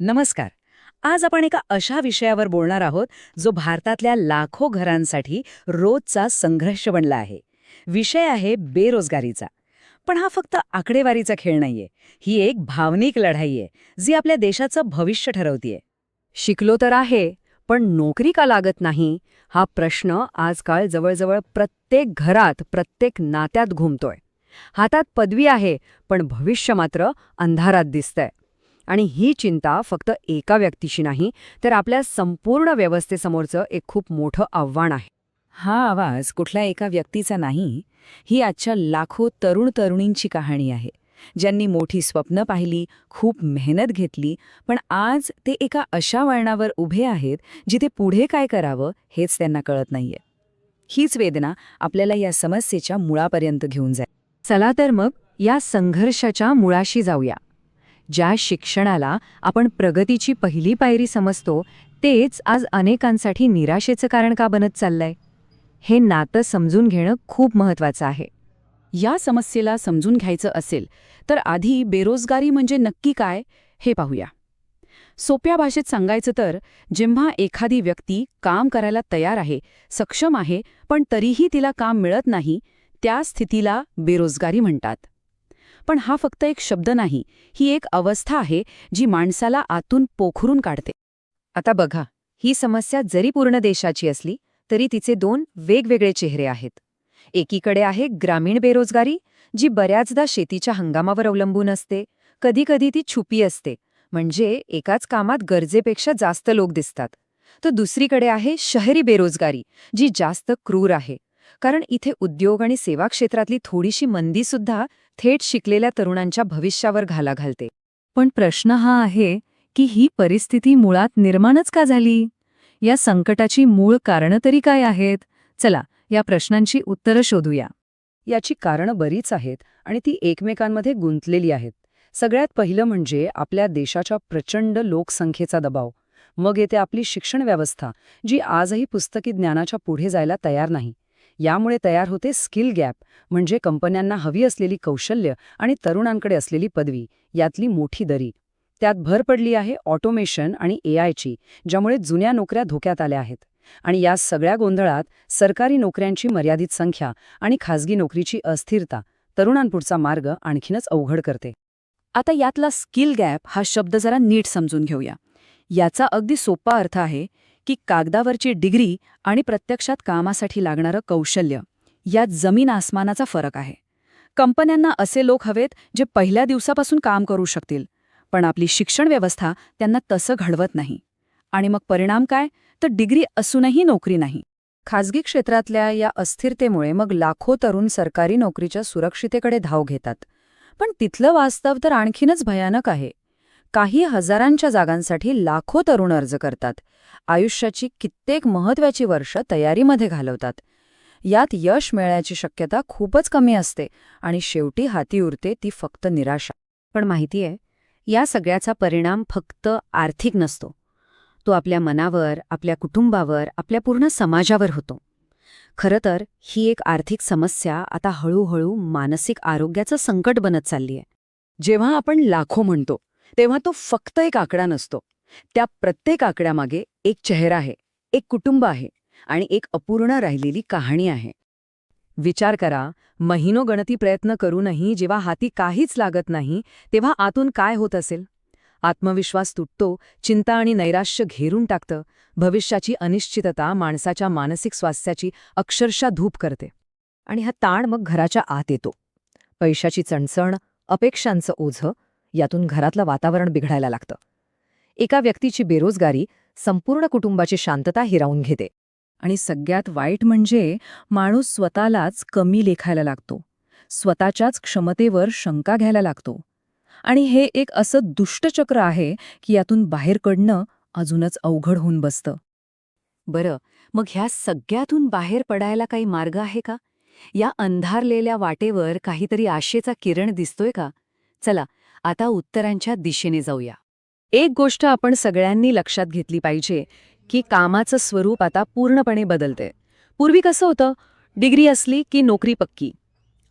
नमस्कार. आज आपण एका अशा विषयावर बोलणार आहोत जो भारतातल्या लाखो घरांसाठी रोजचा संघर्ष बनला आहे. विषय आहे बेरोजगारीचा. पण हा फक्त आकडेवारीचा खेळ नाहीये. ही एक भावनिक लढाई आहे जी आपल्या देशाचं भविष्य ठरवतीये. शिकलो तर आहे पण नोकरी का लागत नाही? हा प्रश्न आजकाल जवळजवळ प्रत्येक घरात प्रत्येक नात्यात घुमतोय. हातात पदवी आहे पण भविष्य मात्र अंधारात दिसतंय. आणि ही चिंता फक्त एका व्यक्तीची नाही तर आपल्या संपूर्ण व्यवस्थेसमोरचं एक खूप मोठं आव्हान आहे. हा आवाज कुठल्या एका व्यक्तीचा नाही ही आजच्या लाखो तरुण तरुणींची कहाणी आहे. ज्यांनी मोठी स्वप्न पाहिली खूप मेहनत घेतली पण आज ते एका अशा वळणावर उभे आहेत जिथे पुढे काय करावं हेच त्यांना कळत नाहीये. हीच वेदना आपल्याला या समस्येच्या मुळापर्यंत घेऊन जाईल. चला तर मग या संघर्षाच्या मुळाशी जाऊया. ज्या शिक्षणाला आपण प्रगतीची पहिली पायरी समजतो तेच आज अनेकांसाठी निराशेचं कारण का बनत चाललंय? हे नातं समजून घेणं खूप महत्वाचं आहे. या समस्येला समजून घ्यायचं असेल तर आधी बेरोजगारी म्हणजे नक्की काय हे पाहूया. सोप्या भाषेत सांगायचं तर जेव्हा एखादी व्यक्ती काम करायला तयार आहे सक्षम आहे पण तरीही तिला काम मिळत नाही त्या स्थितीला बेरोजगारी म्हणतात. पण हा फक्त एक शब्द नाही ही एक अवस्था आहे जी माणसाला आतून पोखरून काढते. आता बघा ही समस्या जरी पूर्ण देशाची असली तरी तिचे दोन वेगवेगळे चेहरे आहेत. एकीकडे आहे ग्रामीण बेरोजगारी जी बऱ्याचदा शेतीच्या हंगामावर अवलंबून असते कधीकधी ती छुपी असते म्हणजे एकाच कामात गरजेपेक्षा जास्त लोक दिसतात. तर दुसरीकडे आहे शहरी बेरोजगारी जी जास्त क्रूर आहे कारण इथे उद्योग आणि सेवा क्षेत्रातली थोडीशी मंदीसुद्धा थेट शिकलेल्या तरुणांच्या भविष्यावर घाला घालते. पण प्रश्न हा आहे की ही परिस्थिती मुळात निर्माणच का झाली? या संकटाची मूळ कारणं तरी काय आहेत? चला या प्रश्नांची उत्तरं शोधूया. याची कारणं बरीच आहेत आणि ती एकमेकांमध्ये गुंतलेली आहेत. सगळ्यात पहिलं म्हणजे आपल्या देशाच्या प्रचंड लोकसंख्येचा दबाव. मग येते आपली शिक्षण व्यवस्था जी आजही पुस्तकी ज्ञानाच्या पुढे जायला तयार नाही. यामुळे तयार होते स्किल गॅप म्हणजे कंपन्यांना हवी असलेली कौशल्य आणि तरुणांकडे असलेली पदवी यातली मोठी दरी. त्यात भर पडली आहे ऑटोमेशन आणि एआयची ज्यामुळे जुन्या नोकऱ्या धोक्यात आल्या आहेत. आणि या सगळ्या गोंधळात सरकारी नोकऱ्यांची मर्यादित संख्या आणि खाजगी नोकरीची अस्थिरता तरुणांपुढचा मार्ग आणखीनच अवघड करते. आता यातला स्किल गॅप हा शब्द जरा नीट समजून घेऊया. याचा अगदी सोपा अर्थ आहे की कागदावरची डिग्री आणि प्रत्यक्षात कामासाठी लागणारं कौशल्य यात जमीन आसमानाचा फरक आहे. कंपन्यांना असे लोक हवेत जे पहिल्या दिवसापासून काम करू शकतील पण आपली शिक्षण व्यवस्था त्यांना तसं घडवत नाही. आणि मग परिणाम काय? तर डिग्री असूनही नोकरी नाही. खाजगी क्षेत्रातल्या या अस्थिरतेमुळे मग लाखो तरुण सरकारी नोकरीच्या सुरक्षितेकडे धाव घेतात. पण तिथलं वास्तव तर आणखीनच भयानक आहे. काही हजारांच्या जागांसाठी लाखो तरुण अर्ज करतात. आयुष्याची कित्येक महत्त्वाची वर्ष तयारीमध्ये घालवतात. यात यश मिळण्याची शक्यता खूपच कमी असते आणि शेवटी हाती उरते ती फक्त निराशा. पण माहितीये या सगळ्याचा परिणाम फक्त आर्थिक नसतो. तो आपल्या मनावर आपल्या कुटुंबावर आपल्या पूर्ण समाजावर होतो. खरं तर ही एक आर्थिक समस्या आता हळूहळू मानसिक आरोग्याचं संकट बनत चालली आहे जेव्हा आपण लाखो म्हणतो तेव्हा तो फक्त एक आकडा नसतो. त्या प्रत्येक आकड्यामागे एक चेहरा आहे एक कुटुंब आहे आणि एक अपूर्ण राहिलेली कहाणी आहे. विचार करा महिनो गणती प्रयत्न करूनही जेव्हा हाती काहीच लागत नाही तेव्हा आतून काय होत असेल? आत्मविश्वास तुटतो चिंता आणि नैराश्य घेरून टाकतं भविष्याची अनिश्चितता माणसाच्या मानसिक स्वास्थ्याची अक्षरशः धूप करते. आणि हा ताण मग घराच्या आत येतो. पैशाची चणचण अपेक्षांचं ओझं यातून घरातलं वातावरण बिघडायला लागतं. एका व्यक्तीची बेरोजगारी संपूर्ण कुटुंबाची शांतता हिरावून घेते. आणि सगळ्यात वाईट म्हणजे माणूस स्वतःलाच कमी लेखायला लागतो. स्वतःच्याच क्षमतेवर शंका घ्यायला लागतो. आणि हे एक असं दुष्टचक्र आहे की यातून बाहेर पडणं अजूनच अवघड होऊन बसतं. बरं मग ह्या सगळ्यातून बाहेर पडायला काही मार्ग आहे का? या अंधारलेल्या वाटेवर काहीतरी आशेचा किरण दिसतोय का? चला आता उत्तरांच्या दिशेने जाऊया. एक गोष्ट आपण सगळ्यांनी लक्षात घेतली पाहिजे की कामाचं स्वरूप आता पूर्णपणे बदलते पूर्वी कसं होतं? डिग्री असली की नोकरी पक्की.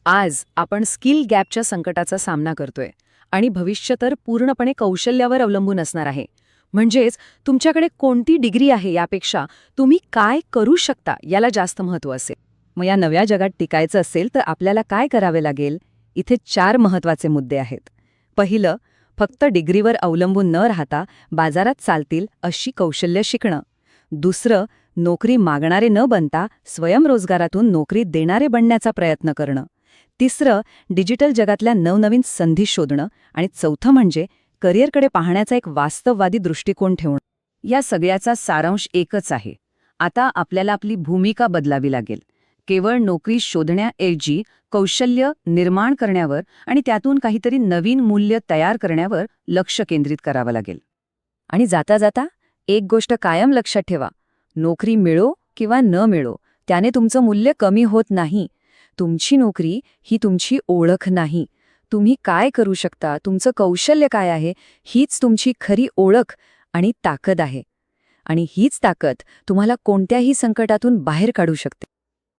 आज आपण स्किल गॅपच्या संकटाचा सामना करतोय आणि भविष्य तर पूर्णपणे कौशल्यावर अवलंबून असणार आहे. म्हणजेच तुमच्याकडे कोणती डिग्री आहे यापेक्षा तुम्ही काय करू शकता याला जास्त महत्त्व असेल. मग या नव्या जगात टिकायचं असेल तर आपल्याला काय करावे लागेल? इथे चार महत्त्वाचे मुद्दे आहेत. पहिलं फक्त डिग्रीवर अवलंबून न राहता बाजारात चालतील अशी कौशल्य शिकणं. दुसरं नोकरी मागणारे न बनता स्वयंरोजगारातून नोकरी देणारे बनण्याचा प्रयत्न करणं. तिसरं डिजिटल जगातल्या नवनवीन संधी शोधणं आणि चौथं म्हणजे करिअरकडे पाहण्याचा एक वास्तववादी दृष्टिकोन ठेवणं. या सगळ्याचा सारांश एकच आहे. आता आपल्याला आपली भूमिका बदलावी लागेल. केवळ नोकरी शोधण्याऐवजी कौशल्य निर्माण करण्यावर आणि त्यातून काहीतरी नवीन मूल्य तयार करण्यावर लक्ष केंद्रित करावं लागेल. आणि जाता जाता एक गोष्ट कायम लक्षात ठेवा. नोकरी मिळो किंवा न मिळो त्याने तुमचं मूल्य कमी होत नाही. तुमची नोकरी ही तुमची ओळख नाही. तुम्ही काय करू शकता? तुमचं कौशल्य काय आहे? हीच तुमची खरी ओळख आणि ताकद आहे. आणि हीच ताकद तुम्हाला कोणत्याही संकटातून बाहेर काढू शकते.